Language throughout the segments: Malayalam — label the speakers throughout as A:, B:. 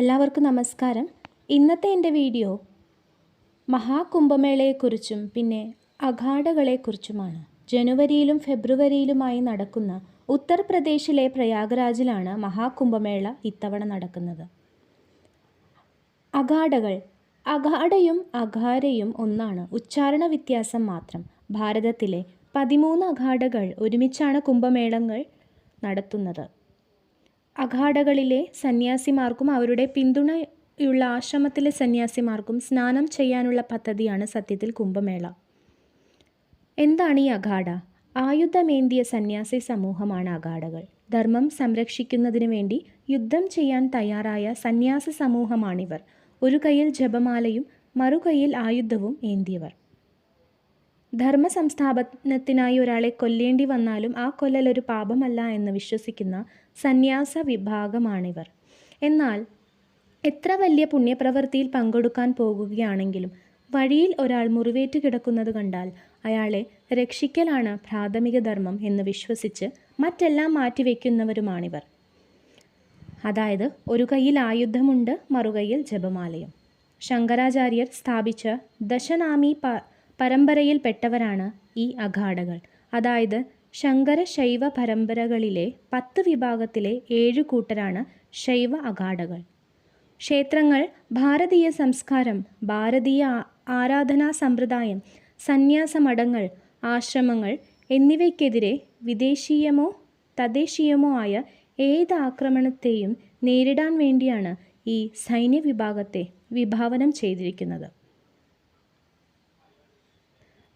A: എല്ലാവർക്കും നമസ്കാരം. ഇന്നത്തെ എന്റെ വീഡിയോ മഹാകുംഭമേളയെക്കുറിച്ചും പിന്നെ അഖാഡകളെക്കുറിച്ചുമാണ്. ജനുവരിയിലും ഫെബ്രുവരിയിലുമായി നടക്കുന്ന ഉത്തർപ്രദേശിലെ പ്രയാഗ്രാജിലാണ് മഹാകുംഭമേള ഇത്തവണ നടക്കുന്നത്. അഖാഡകൾ. അഖാഡയും അഖാരയും ഒന്നാണ്. ഉച്ചാരണ വ്യത്യാസം മാത്രം. ഭാരതത്തിലെ പതിമൂന്ന് അഖാഡകൾ ഒരുമിച്ചാണ് കുംഭമേളങ്ങൾ നടത്തുന്നത്. അഖാഡകളിലെ സന്യാസിമാർക്കും അവരുടെ പിന്തുണയുള്ള ആശ്രമത്തിലെ സന്യാസിമാർക്കും സ്നാനം ചെയ്യാനുള്ള പദ്ധതിയാണ് സത്യത്തിൽ കുംഭമേള. എന്താണ് ഈ അഖാഡ ആയുധമേന്തിയ സന്യാസി സമൂഹമാണ് അഖാഡകൾ ധർമ്മം സംരക്ഷിക്കുന്നതിന് വേണ്ടി യുദ്ധം ചെയ്യാൻ തയ്യാറായ സന്യാസ സമൂഹമാണിവർ. ഒരു കയ്യിൽ ജപമാലയും മറുകൈയിൽ ആയുധവും ഏന്തിയവർ. ധർമ്മ സംസ്ഥാപനത്തിനായി ഒരാളെ കൊല്ലേണ്ടി വന്നാലും ആ കൊല്ലൽ ഒരു പാപമല്ല എന്ന് വിശ്വസിക്കുന്ന സന്യാസ വിഭാഗമാണിവർ എന്നാൽ എത്ര വലിയ പുണ്യപ്രവൃത്തിയിൽ പങ്കെടുക്കാൻ പോകുകയാണെങ്കിലും വഴിയിൽ ഒരാൾ മുറിവേറ്റ് കിടക്കുന്നത് കണ്ടാൽ അയാളെ രക്ഷിക്കലാണ് പ്രാഥമിക ധർമ്മം എന്ന് വിശ്വസിച്ച് മറ്റെല്ലാം മാറ്റിവെക്കുന്നവരുമാണിവർ. അതായത് ഒരു കയ്യിൽ ആയുധമുണ്ട് മറുകൈയിൽ ജപമാലയും. ശങ്കരാചാര്യർ സ്ഥാപിച്ച ദശനാമി പ പരമ്പരയിൽപ്പെട്ടവരാണ് ഈ അഖാഡകൾ. അതായത് ശങ്കര ശൈവ പരമ്പരകളിലെ പത്ത് വിഭാഗത്തിലെ ഏഴു കൂട്ടരാണ് ശൈവ അഖാഡകൾ. ക്ഷേത്രങ്ങൾ ഭാരതീയ സംസ്കാരം ഭാരതീയ ആരാധനാ സമ്പ്രദായം സന്യാസമഠങ്ങൾ ആശ്രമങ്ങൾ എന്നിവയ്ക്കെതിരെ വിദേശീയമോ തദ്ദേശീയമോ ആയ ഏത് ആക്രമണത്തെയും നേരിടാൻ വേണ്ടിയാണ് ഈ സൈന്യ വിഭാഗത്തെ വിഭാവനം ചെയ്തിരിക്കുന്നത്.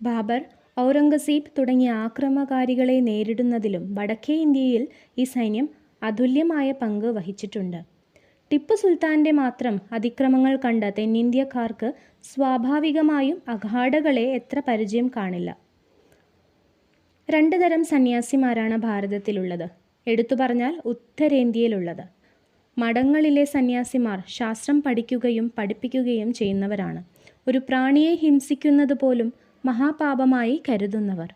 A: ബാബർ ഔറംഗസീബ് തുടങ്ങിയ ആക്രമകാരികളെ നേരിടുന്നതിലും വടക്കേ ഇന്ത്യയിൽ ഈ സൈന്യം അതുല്യമായ പങ്ക് വഹിച്ചിട്ടുണ്ട്. ടിപ്പു സുൽത്താന്റെ മാത്രം അതിക്രമങ്ങൾ കണ്ട തെന്നിന്ത്യക്കാർക്ക് സ്വാഭാവികമായും അഘാടകളെ എത്ര പരിചയം കാണില്ല. രണ്ട് തരം സന്യാസിമാരാണ് ഭാരതത്തിലുള്ളത്. എടുത്തു പറഞ്ഞാൽ ഉത്തരേന്ത്യയിലുള്ളത്. മഠങ്ങളിലെ സന്യാസിമാർ ശാസ്ത്രം പഠിക്കുകയും പഠിപ്പിക്കുകയും ചെയ്യുന്നവരാണ്. ഒരു പ്രാണിയെ ഹിംസിക്കുന്നത് പോലും മഹാപാപമായി കരുതുന്നവർ.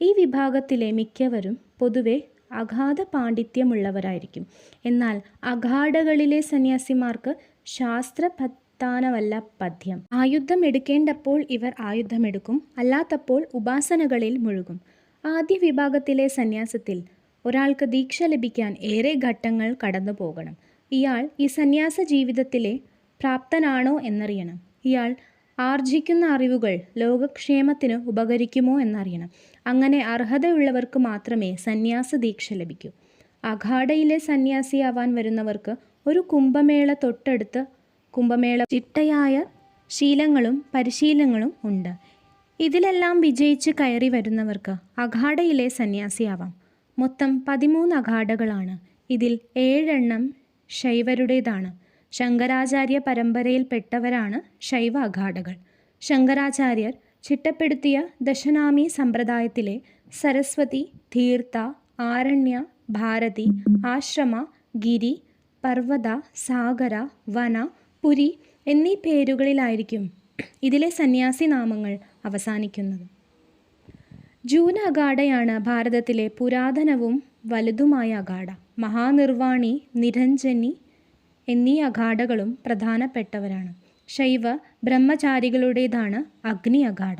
A: ഈ വിഭാഗത്തിലെ മിക്കവരും പൊതുവെ അഗാധ പാണ്ഡിത്യമുള്ളവരായിരിക്കും. എന്നാൽ അഗാഢകളിലെ സന്യാസിമാർക്ക് ശാസ്ത്ര പത്താനമല്ല പദ്യം. ആയുധം എടുക്കേണ്ടപ്പോൾ ഇവർ ആയുധമെടുക്കും അല്ലാത്തപ്പോൾ ഉപാസനകളിൽ മുഴുകും. ആദ്യ വിഭാഗത്തിലെ സന്യാസത്തിൽ ഒരാൾക്ക് ദീക്ഷ ലഭിക്കാൻ ഏറെ ഘട്ടങ്ങൾ കടന്നു പോകണം. ഇയാൾ ഈ സന്യാസ ജീവിതത്തിലെ പ്രാപ്തനാണോ എന്നറിയണം. ഇയാൾ ആർജിക്കുന്ന അറിവുകൾ ലോകക്ഷേമത്തിന് ഉപകരിക്കുമോ എന്നറിയണം. അങ്ങനെ അർഹതയുള്ളവർക്ക് മാത്രമേ സന്യാസ ദീക്ഷ ലഭിക്കൂ. അഖാഡയിലെ സന്യാസിയാവാൻ വരുന്നവർക്ക് ഒരു കുംഭമേള തൊട്ടടുത്ത് കുംഭമേള ചിട്ടയായ ശീലങ്ങളും പരിശീലനങ്ങളും ഉണ്ട്. ഇതിലെല്ലാം വിജയിച്ച് കയറി വരുന്നവർക്ക് അഖാഡയിലെ സന്യാസിയാവാം. മൊത്തം പതിമൂന്ന് അഖാഡകളാണ്. ഇതിൽ ഏഴെണ്ണം ശൈവരുടേതാണ്. ശങ്കരാചാര്യ പരമ്പരയിൽപ്പെട്ടവരാണ് ശൈവ അഘാടകൾ ശങ്കരാചാര്യർ ചിട്ടപ്പെടുത്തിയ ദശനാമി സമ്പ്രദായത്തിലെ സരസ്വതി തീർത്ഥ ആരണ്യ ഭാരതി ആശ്രമ ഗിരി പർവത സാഗര വന പുരി എന്നീ പേരുകളിലായിരിക്കും ഇതിലെ സന്യാസി നാമങ്ങൾ അവസാനിക്കുന്നത്. ജൂന അഗാഡയാണ് ഭാരതത്തിലെ പുരാതനവും വലുതുമായ അഗാഡ മഹാനിർവാണി നിരഞ്ജനി എന്നീ അഖാഡകളും പ്രധാനപ്പെട്ടവരാണ്. ശൈവ ബ്രഹ്മചാരികളുടേതാണ് അഗ്നി അഖാഡ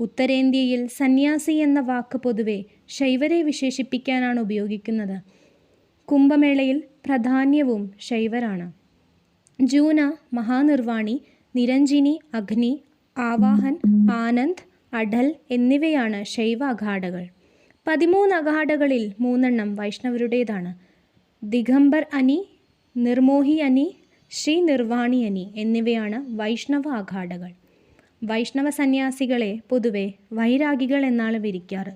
A: ഉത്തരേന്ത്യയിൽ സന്യാസി എന്ന വാക്ക് പൊതുവെ ശൈവരെ വിശേഷിപ്പിക്കാനാണ് ഉപയോഗിക്കുന്നത്. കുംഭമേളയിൽ പ്രാധാന്യവും ശൈവരാണ്. ജൂന മഹാനിർവാണി നിരഞ്ജിനി അഗ്നി ആവാഹൻ ആനന്ദ് അഡൽ എന്നിവയാണ് ശൈവ അഖാഡകൾ പതിമൂന്ന് അഖാഡകളിൽ മൂന്നെണ്ണം വൈഷ്ണവരുടേതാണ്. ദിഗംബർ അനി നിർമോഹി അനി ശ്രീ നിർവാണി അനി എന്നിവയാണ് വൈഷ്ണവ അഖാഡകൾ വൈഷ്ണവ സന്യാസികളെ പൊതുവെ വൈരാഗികൾ എന്നാണ് വിരിക്കാറ്.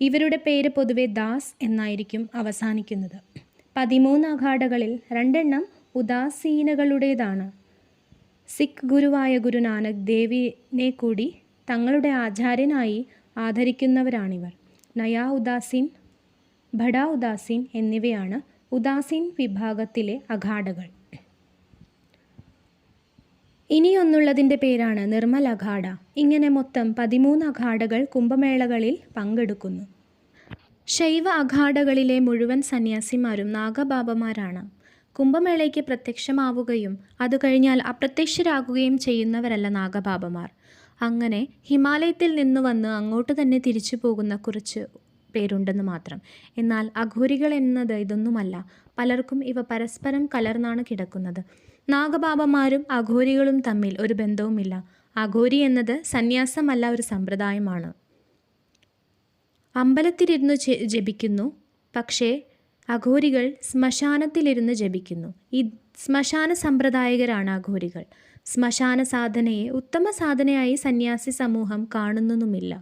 A: ഇവരുടെ പേര് പൊതുവെ ദാസ് എന്നായിരിക്കും അവസാനിക്കുന്നത്. പതിമൂന്ന് അഖാഡകളിൽ രണ്ടെണ്ണം ഉദാസീനകളുടേതാണ്. സിഖ് ഗുരുവായ ഗുരു നാനക് ദേവിനെ കൂടി തങ്ങളുടെ ആചാര്യനായി ആദരിക്കുന്നവരാണിവർ. നയാ ഉദാസീൻ ഭടാ ഉദാസീൻ എന്നിവയാണ് ഉദാസീൻ വിഭാഗത്തിലെ അഖാഡകൾ. ഇനിയൊന്നുള്ളതിന്റെ പേരാണ് നിർമ്മൽ അഖാഡ. ഇങ്ങനെ മൊത്തം പതിമൂന്ന് അഖാഡകൾ കുംഭമേളകളിൽ പങ്കെടുക്കുന്നു. ശൈവ അഖാഡകളിലെ മുഴുവൻ സന്യാസിമാരും നാഗബാബമാരാണ്. കുംഭമേളയ്ക്ക് പ്രത്യക്ഷമാവുകയും അത് കഴിഞ്ഞാൽ അപ്രത്യക്ഷരാകുകയും ചെയ്യുന്നവരല്ല നാഗബാബമാർ. അങ്ങനെ ഹിമാലയത്തിൽ നിന്ന് വന്ന് അങ്ങോട്ട് തന്നെ തിരിച്ചു പോകുന്ന കുറച്ച് പേരുണ്ടെന്ന് മാത്രം. എന്നാൽ അഘോരികൾ എന്നത് ഇതൊന്നുമല്ല. പലർക്കും ഇവ പരസ്പരം കലർന്നാണ് കിടക്കുന്നത്. നാഗബാബമാരും അഘോരികളും തമ്മിൽ ഒരു ബന്ധവുമില്ല. അഘോരി എന്നത് സന്യാസമല്ല ഒരു സമ്പ്രദായമാണ്. അമ്പലത്തിലിരുന്ന് ജപിക്കുന്നു. പക്ഷേ അഘോരികൾ ശ്മശാനത്തിലിരുന്ന് ജപിക്കുന്നു. ഈ ശ്മശാന സമ്പ്രദായകരാണ് അഘോരികൾ. ശ്മശാന സാധനയെ ഉത്തമ സാധനയായി സന്യാസി സമൂഹം കാണുന്നതുമില്ല.